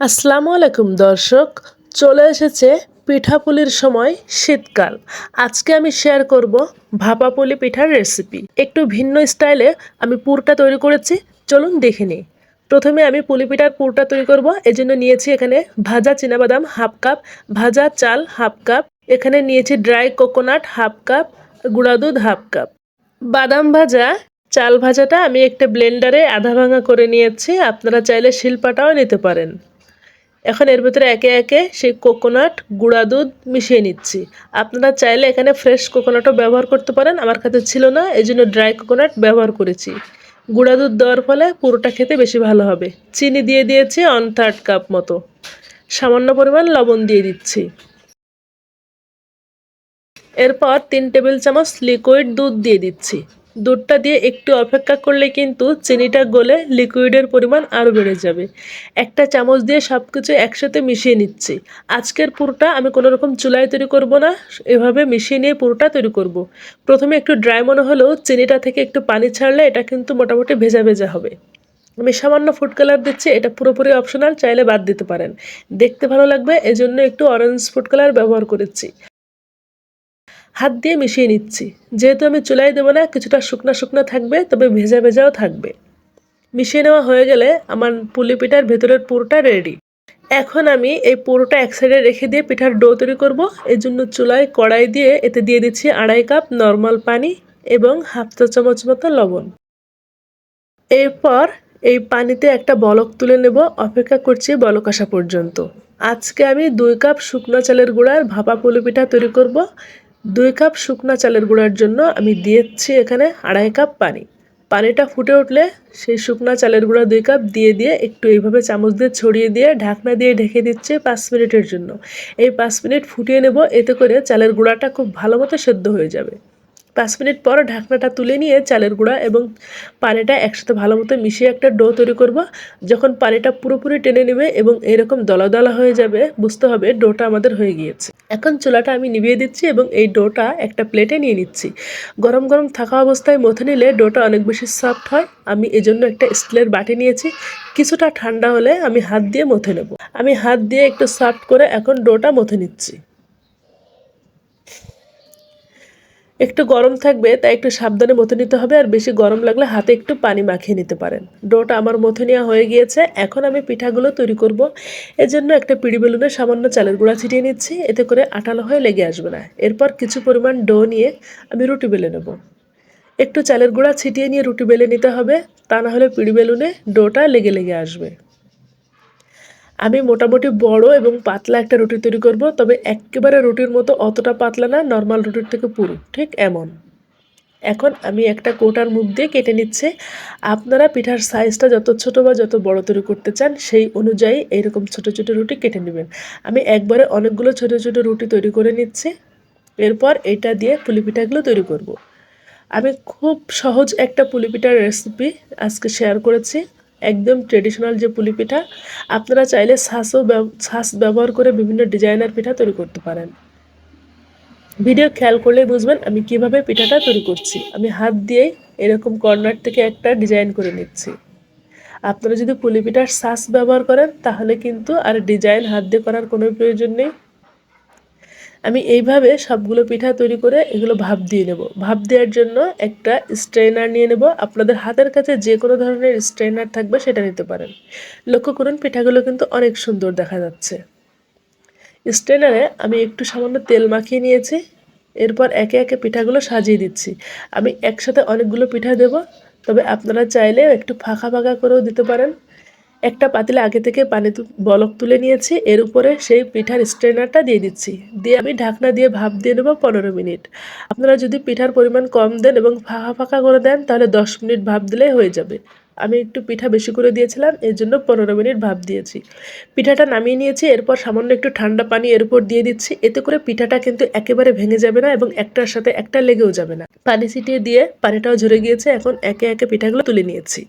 আসসালামু আলাইকুম দর্শক, চলে এসেছে পিঠাপুলির সময় শীতকাল। আজকে আমি শেয়ার করব ভাপাপুলি পিঠার রেসিপি একটু ভিন্ন স্টাইলে আমি পুরটা তৈরি করেছি, চলুন দেখে নিই। প্রথমে আমি পুলি পিঠার পুরটা তৈরি করব, এজন্য নিয়েছি এখানে ভাজা চীনাবাদাম হাফ কাপ, ভাজা চাল হাফ কাপ, এখানে নিয়েছি ড্রাই কোকোনাট হাফ কাপ, গুঁড়া দুধ হাফ কাপ। বাদাম ভাজা, চাল ভাজাটা আমি একটা ব্লেন্ডারে আধা ভাঙা করে নিয়েছি, আপনারা চাইলে শিলপাটাও নিতে পারেন। এখন এর ভিতরে একে একে সেই কোকোনাট গুঁড়া দুধ মিশিয়ে নিচ্ছি। আপনারা চাইলে এখানে ফ্রেশ কোকোনাটও ব্যবহার করতে পারেন, আমার কাছে ছিল না এই জন্য ড্রাই কোকোনাট ব্যবহার করেছি। গুঁড়া দুধ দেওয়ার ফলে পুরোটা খেতে বেশি ভালো হবে। চিনি দিয়ে দিয়েছি অন থার্ড কাপ মতো। সামান্য পরিমাণ লবণ দিয়ে দিচ্ছি। এরপর তিন টেবিল চামচ লিকুইড দুধ দিয়ে দিচ্ছি। দুধটা দিয়ে একটু অপেক্ষা করলে কিন্তু চিনিটা গলে লিকুইডের পরিমাণ আরও বেড়ে যাবে। একটা চামচ দিয়ে সব কিছু একসাথে মিশিয়ে নিচ্ছি। আজকের পুরোটা আমি কোনো রকম চুলায় তৈরি করব না, এভাবে মিশিয়ে নিয়ে পুরোটা তৈরি করব। প্রথমে একটু ড্রাই মনে হলেও চিনিটা থেকে একটু পানি ছাড়লে এটা কিন্তু মোটামুটি ভেজা ভেজা হবে। আমি সামান্য ফুড কালার দিচ্ছি, এটা পুরোপুরি অপশনাল চাইলে বাদ দিতে পারেন। দেখতে ভালো লাগবে, এজন্য একটু অরেঞ্জ ফুড কালার ব্যবহার করেছি। হাত দিয়ে মিশিয়ে নিচ্ছি। যেহেতু আমি চুলাই দেবো না, কিছুটা শুকনো শুকনো থাকবে, তবে ভেজা ভেজাও থাকবে। মিশিয়ে নেওয়া হয়ে গেলে আমার পুলি পিঠার ভেতরের পুরোটা রেডি এখন আমি এই পুরোটা এক সাইডে রেখে দিয়ে পিঠার ডো তৈরি করব। এই জন্য চুলায় কড়াই দিয়ে এতে দিয়ে দিচ্ছি আড়াই কাপ নর্মাল পানি এবং হাফ চা চামচ মতো লবণ। এরপর এই পানিতে একটা বলক তুলে নেব। অপেক্ষা করছি বলক আসা পর্যন্ত। আজকে আমি দুই কাপ শুকনো চালের গুঁড়ার ভাপা পুলি পিঠা তৈরি করব। দুই কাপ শুকনো চালের গুঁড়ার জন্য আমি দিয়েছি এখানে আড়াই কাপ পানি। পানিটা ফুটে উঠলে সেই শুকনো চালের গুঁড়া দুই কাপ দিয়ে দিয়ে একটু এইভাবে চামচ দিয়ে ছড়িয়ে দিয়ে ঢাকনা দিয়ে ঢেকে দিচ্ছে পাঁচ মিনিটের জন্য। এই পাঁচ মিনিট ফুটিয়ে নেব, এতে করে চালের গুঁড়াটা খুব ভালো মতো সেদ্ধ হয়ে যাবে। পাঁচ মিনিট পর ঢাকনাটা তুলে নিয়ে চালের গুঁড়া এবং পানিটা একসাথে ভালো মতো মিশিয়ে একটা ডো তৈরি করব। যখন পানিটা পুরোপুরি টেনে নেবে এবং এরকম দলা দলা হয়ে যাবে, বুঝতে হবে ডোটা আমাদের হয়ে গিয়েছে। এখন চুলাটা আমি নিভিয়ে দিচ্ছি এবং এই ডোটা একটা প্লেটে নিয়ে নিচ্ছি। গরম গরম থাকা অবস্থায় মথে নিলে ডোটা অনেক বেশি সফট হয়। আমি এজন্য একটা স্টিলের বাটি নিয়েছি। কিছুটা ঠান্ডা হলে আমি হাত দিয়ে মথে নেব। আমি হাত দিয়ে একটু সফট করে এখন ডোটা মথে নিচ্ছি। একটু গরম থাকবে, তাই একটু সাবধানে মথে নিতে হবে আর বেশি গরম লাগলে হাতে একটু পানি মাখিয়ে নিতে পারেন। ডোটা আমার মথে নেওয়া হয়ে গিয়েছে, এখন আমি পিঠাগুলো তৈরি করব। এজন্য একটা পিড়ি বেলুনে সামান্য চালের গুঁড়া ছিটিয়ে নিচ্ছি, এতে করে আটালো হয়ে লেগে আসবে না। এরপর কিছু পরিমাণ ডো নিয়ে আমি রুটি বেলে নেব। একটু চালের গুঁড়া ছিটিয়ে নিয়ে রুটি বেলে নিতে হবে, তা না হলে পিড়ি বেলুনে ডোটা লেগে লেগে আসবে। আমি মোটামুটি বড় এবং পাতলা একটা রুটি তৈরি করব, তবে একেবারে রুটির মতো অতটা পাতলা না নর্মাল রুটির থেকে পুরো, ঠিক এমন। এখন আমি একটা কোটার মুখ দিয়ে কেটে নিচ্ছে। আপনারা পিঠার সাইজটা যত ছোট বা যত বড় তৈরি করতে চান, সেই অনুযায়ী এইরকম ছোট ছোট রুটি কেটে নেবেন। আমি একবারে অনেকগুলো ছোট ছোট রুটি তৈরি করে নিচ্ছি। এরপর এটা দিয়ে পুলি পিঠাগুলো তৈরি করব। আমি খুব সহজ একটা পুলি পিঠার রেসিপি আজকে শেয়ার করেছি। একদম ট্রেডিশনাল যে পুলি পিঠা, আপনারা চাইলে ছাঁচও ছাঁচ ব্যবহার করে বিভিন্ন ডিজাইনার পিঠা তৈরি করতে পারেন। ভিডিও খেয়াল করলে বুঝবেন আমি কীভাবে পিঠাটা তৈরি করছি। আমি হাত দিয়েই এরকম কর্নার থেকে একটা ডিজাইন করে নিচ্ছি। আপনারা যদি পুলি পিঠার শ্বাস ব্যবহার করেন, তাহলে কিন্তু আর ডিজাইন হাত দিয়ে করার কোনো প্রয়োজন নেই। আমি এইভাবে সবগুলো পিঠা তৈরি করে এগুলো ভাপ দিয়ে নেব। ভাপ দেওয়ার জন্য একটা স্ট্রেনার নিয়ে নেব। আপনাদের হাতের কাছে যে কোনো ধরনের স্ট্রেনার থাকবে সেটা নিতে পারেন। লক্ষ্য করুন, পিঠাগুলো কিন্তু অনেক সুন্দর দেখা যাচ্ছে। স্ট্রেনারে আমি একটু সামান্য তেল মাখিয়ে নিয়েছি। এরপর একে একে পিঠাগুলো সাজিয়ে দিচ্ছি। আমি একসাথে অনেকগুলো পিঠা দেব। তবে আপনারা চাইলে একটু ফাঁকা ফাঁকা করেও দিতে পারেন। একটা পাতিলে আগে থেকে পানি বলক তুলে নিয়েছি, এর উপরে সেই পিঠার স্ট্রেনারটা দিয়ে দিচ্ছি। দিয়ে আমি ঢাকনা দিয়ে ভাপ দিয়ে নেব পনেরো মিনিট। আপনারা যদি পিঠার পরিমাণ কম দেন এবং ফাঁকা ফাঁকা করে দেন, তাহলে দশ মিনিট ভাপ দিলেই হয়ে যাবে। আমি একটু পিঠা বেশি করে দিয়েছিলাম, এর জন্য পনেরো মিনিট ভাপ দিয়েছি। পিঠাটা নামিয়ে নিয়েছি, এরপর সামান্য একটু ঠান্ডা পানি এর উপর দিয়ে দিচ্ছি। এতে করে পিঠাটা কিন্তু একেবারে ভেঙে যাবে না এবং একটার সাথে একটা লেগেও যাবে না। পানি ছিটিয়ে দিয়ে পানিটাও ঝরে গিয়েছে, এখন একে একে পিঠাগুলো তুলে নিয়েছি।